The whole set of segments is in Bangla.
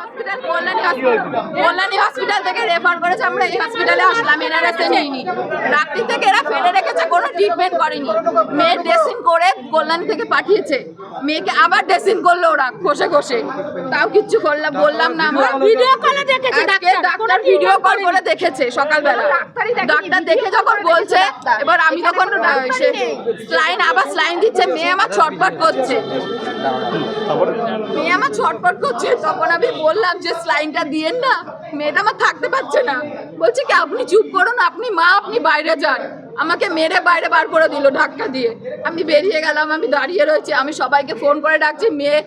হসপিটাল কল্যাণী হসপিটাল থেকে রেফার করেছে, আমরা এই হসপিটালে আসলাম এনআরএসে নিইনি। রাত্রি থেকে এরা ফেলে রেখেছে, কোনো ট্রিটমেন্ট করেনি। মেয়ে ড্রেসিং করে কল্যাণী থেকে পাঠিয়েছে। মেয়েকে আবার ড্রেসিং করল ওরা ঘষে ঘষে। তাও কিচ্ছু করলাম বললাম না আমরা। ভিডিও কলে দেখেছে ডাক্তার। ভিডিও কল করে দেখেছে সকালবেলা। ডাক্তার দেখে যখন বলছে এবার আমি তখন স্লাইন আবার স্লাইন দিচ্ছে মেয়ে আমার ছটপট করছে। মেয়ে আমার ছটপট করছে তখন আমি বললাম যে স্লাইনটা দিয়েন না মেয়েটা আমার থাকতে পারছে না। বলছে কি আপনি চুপ করুন আপনি মা আপনি বাইরে যান। আমাকে মেরে বাইরে বার করে দিল ধাক্কা দিয়ে। আমি বেরিয়ে গেলাম আমি দাঁড়িয়ে রয়েছি আমি সবাইকে ফোন করে ডাকছি মেয়ে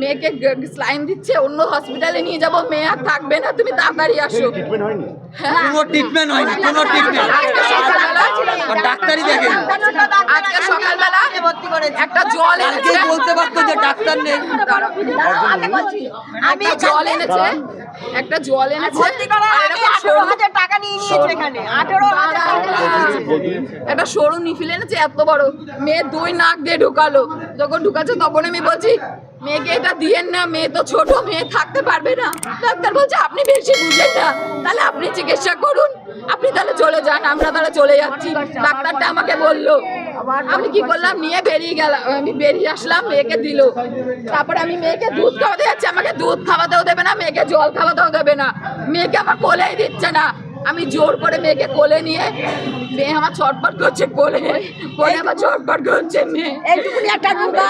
মেয়েকে স্লাইন দিচ্ছে অন্য হসপিটালে নিয়ে যাব মেয়ে আর থাকবে না তুমি তাড়াতাড়ি আসো। ট্রিটমেন্ট হয়নি? হ্যাঁ। কোনো ট্রিটমেন্ট হয়নি কোনো ট্রিটমেন্ট আজকে সকালবেলা আর ডাক্তারই দেখেনি আজকে সকালবেলা একটা জল এনেছে? বলতে পারতো যে ডাক্তার নেই? আমি জল এনেছে? একটা জল এনেছে? আর এরকম সরু- টাকা নিয়ে নিয়েছে এখানে। আঠেরো একটা সরু নিফিল এনেছে এত বড়। মেয়ে দুই নাক দিয়ে ঢুকালো। যখন ঢুকাচ্ছে তখন আমি বলছি মেয়েকে এটা দিয়েন না মেয়ে তো ছোট মেয়ে থাকতে পারবে না। ডাক্তার বলছে আপনি বেশি বুঝেন না। তাহলে আপনি চিকিৎসা করুন। আপনি তাহলে চলে যান আমরা তাহলে চলে যাচ্ছি। ডাক্তারটা আমাকে বলল আমি কি করলাম নিয়ে বেরিয়ে গেলাম আমি বেরিয়ে আসলাম মেয়েকে দিল। তারপরে আমি মেয়েকে দুধ খাওয়াতে যাচ্ছি। আমাকে দুধ খাওয়াতেও দেবে না মেয়েকে জল খাওয়াতেও দেবে না। মেয়েকে আমার কোলেই দিচ্ছে না। আমি জোর করে মেয়েকে কোলে নিয়ে মেয়ে আমার ছটপট করছে কোলে। কোলে আমার ছটপট করছে মেয়ে। এইটুকুনি একটা রোগা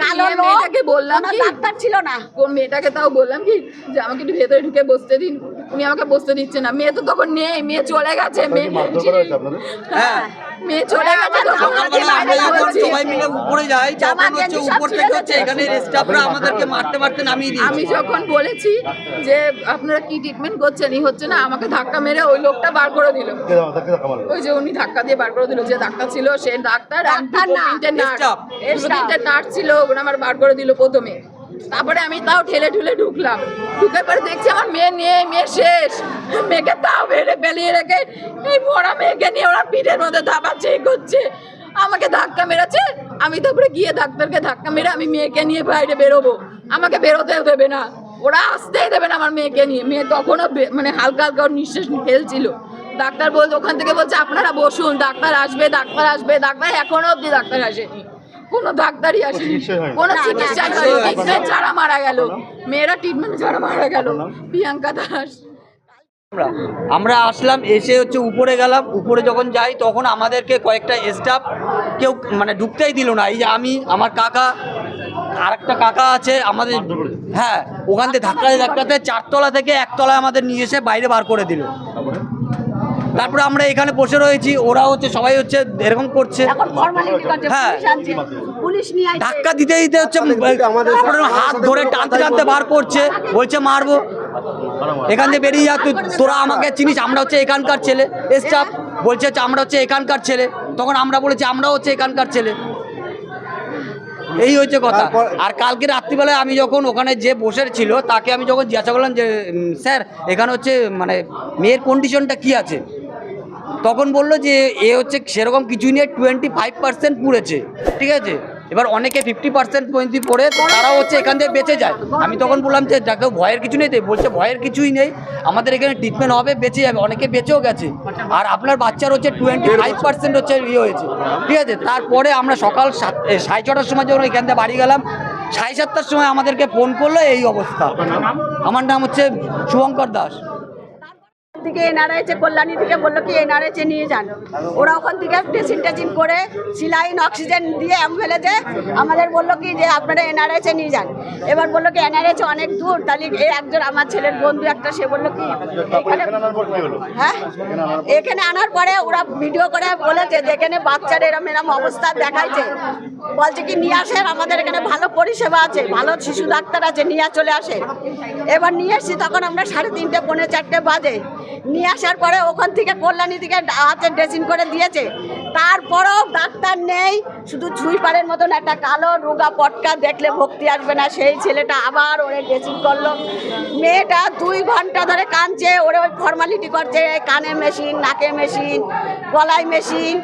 কালো মেয়েটাকে বললাম কি ডাক্তার ছিল না। কোন মেয়েটাকে তাও বললাম কি যে আমাকে একটু ভেতরে ঢুকে বসতে দিন। উনি আমাকে বসতে দিচ্ছে না। মেয়ে তো তখন নেই মেয়ে চলে গেছে মেয়ে আপনাদের? হ্যাঁ। মেয়ে চলে গেছে সকালবেলা আমরা যখন সবাই মিলে উপরে যাই তখন হচ্ছে উপর থেকে হচ্ছে এখানে স্টাফরা আমাদেরকে মারতে মারতে নামিয়ে দিয়েছে। আমি যখন বলেছি যে আপনারা কি ট্রিটমেন্ট করছেন ই হচ্ছে না আমাকে ধাক্কা মেরে ওই লোকটা বার করে দিল। ওই যে উনি ধাক্কা দিয়ে বার করে দিল যে ডাক্তার ছিল সে ডাক্তার আর ডাক্তার না, তিনটে নার্স তিনটে নার্স ছিল ওরা আমার বার করে দিল প্রথমে। তারপরে আমি তাও ঠেলে ঠুলে ঢুকলাম। ঢুকে পরে দেখছি আমার মেয়ে নিয়ে, মেয়ে শেষ। মেয়েকে তাও বেড়ে পেলিয়ে রেখে এই মরা মেয়েকে নিয়ে ওরা পিঠের মধ্যে ধাপাচ্ছে করছে। আমাকে ধাক্কা মেরেছে, আমি তারপরে গিয়ে ডাক্তারকে ধাক্কা মেরে আমি মেয়েকে নিয়ে বাইরে বেরোবো। আমাকে বেরোতেও দেবে না। ওরা আসতেই দেবে না আমার মেয়েকে নিয়ে। মেয়ে তখনও মানে হালকা হালকা নিঃশ্বাস ফেলছিল ডাক্তার বলছে ওখান থেকে বলছে, আপনারা বসুন, ডাক্তার আসবে ডাক্তার আসবে, ডাক্তার এখনও অব্দি ডাক্তার আসেনি। কোনো ডাক্তারই আসেনি। কোনো চিকিৎসা। ট্রিটমেন্ট ছাড়া মারা গেল। মেয়েরা ট্রিটমেন্ট ছাড়া মারা গেল। প্রিয়াঙ্কা দাস। আমরা আমরা আসলাম এসে হচ্ছে উপরে গেলাম। উপরে যখন যাই তখন আমাদেরকে কয়েকটা স্টাফ কেউ মানে ঢুকতেই দিল না। এই যে আমি আমার কাকা আর একটা কাকা আছে আমাদের হ্যাঁ ওখান থেকে ধাক্কাতে ধাক্কাতে চারতলা থেকে একতলায় আমাদের নিয়ে এসে বাইরে বার করে দিল। তারপরে? আমরা এখানে বসে রয়েছি ওরা হচ্ছে সবাই হচ্ছে এরকম করছে। এখন ফর্মালিটি করছে হ্যাঁ। পুলিশ নিয়ে আসছে ধাক্কা দিতে দিতে হচ্ছে হাত ধরে টানতে টানতে বার করছে বলছে মারবো। এখান থেকে বেরিয়ে যা তুই তোরা আমাকে চিনিস আমরা হচ্ছে এখানকার ছেলে। স্টাফ বলছে হচ্ছে আমরা হচ্ছে এখানকার ছেলে। তখন আমরা বলেছি আমরা হচ্ছে এখানকার ছেলে। এই হচ্ছে কথা। আর কালকে রাত্রিবেলায় আমি যখন ওখানে যে বসে ছিল তাকে আমি যখন জিজ্ঞাসা করলাম যে স্যার এখানে হচ্ছে মানে মেয়ের কন্ডিশনটা কি আছে? তখন বলল যে এ হচ্ছে সেরকম কিছুই নিয়ে টোয়েন্টি ফাইভ পার্সেন্ট পুড়েছে। ঠিক আছে? এবার অনেকে ফিফটি পার্সেন্ট পর্যন্ত পড়ে, তারাও হচ্ছে এখান থেকে বেঁচে যায়। আমি তখন বললাম যে যাকে ভয়ের কিছু নেই বলছে ভয়ের কিছুই নেই। আমাদের এখানে ট্রিটমেন্ট হবে, বেঁচে যাবে, অনেকে বেঁচেও গেছে। আর আপনার বাচ্চার হচ্ছে টোয়েন্টি ফাইভ পার্সেন্ট হচ্ছে ইয়ে হয়েছে। ঠিক আছে? তারপরে আমরা সকাল সাত সাড়ে ছটার সময় যখন এখান থেকে বাড়ি গেলাম, সাড়ে সাতটার সময় আমাদেরকে ফোন করল এই অবস্থা। আমার নাম হচ্ছে শুভঙ্কর দাস। থেকে এনআরআইচে কল্যাণী থেকে বলল কি এনআরআইচে নিয়ে যান। ওরা ওখান থেকে ড্রেসিং টেসিং করে সিলাইন অক্সিজেন দিয়ে অ্যাম্বুলেন্সে আমাদের বলল কি যে আপনারা এনআরআইচে নিয়ে যান। এবার বলল কি এনআরআইচে অনেক দূর তাহলে এই একজন আমার ছেলের বন্ধু একটা সে বলল কি এখানে এখানে হ্যাঁ? এখানে আনার পরে ওরা ভিডিও করে বলেছে যেখানে বাচ্চার এরম এরম অবস্থা দেখাইছে। বলছে কি নিয়ে আসেন আমাদের এখানে ভালো পরিষেবা আছে ভালো শিশু ডাক্তার আছে নিয়ে চলে আসে এবার নিয়ে এসছি তখন আমরা সাড়ে তিনটে পৌনে চারটে বাজে। নিয়ে আসার পরে ওখান থেকে কল্যাণী থেকে হাতে ড্রেসিং করে দিয়েছে। তারপরেও ডাক্তার নেই, শুধু ছুঁই পাড়ের মতন একটা কালো রোগা পটকা দেখলে ভক্তি আসবে না। সেই ছেলেটা আবার ওরে ড্রেসিং করল। মেয়েটা দুই ঘণ্টা ধরে কানছে ওরে ওই ফর্মালিটি করছে, কানে মেশিন নাকে মেশিন গলায় মেশিন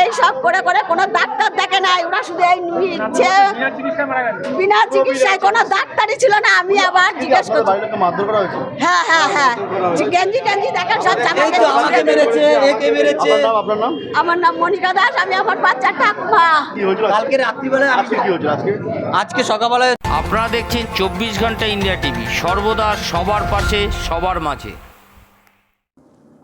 এই সব করে করে কোনো ডাক্তার দেখে নাই। ওরা শুধু এই নিচ্ছে বিনা চিকিৎসায় কোনো ডাক্তারই ছিল না। আমি আবার জিজ্ঞেস করছি। হ্যাঁ হ্যাঁ হ্যাঁ। গেঞ্জি টেঞ্জি দেখেন সব আমার নাম মনিকা দাস আমি আমার বাচ্চার ঠাকুমা। আজকে? কালকে রাত্রিবেলায় আজকে সকালবেলায় আপনারা দেখছেন চব্বিশ ঘণ্টা ইন্ডিয়া টিভি। সর্বদা সবার পাশে সবার মাঝে।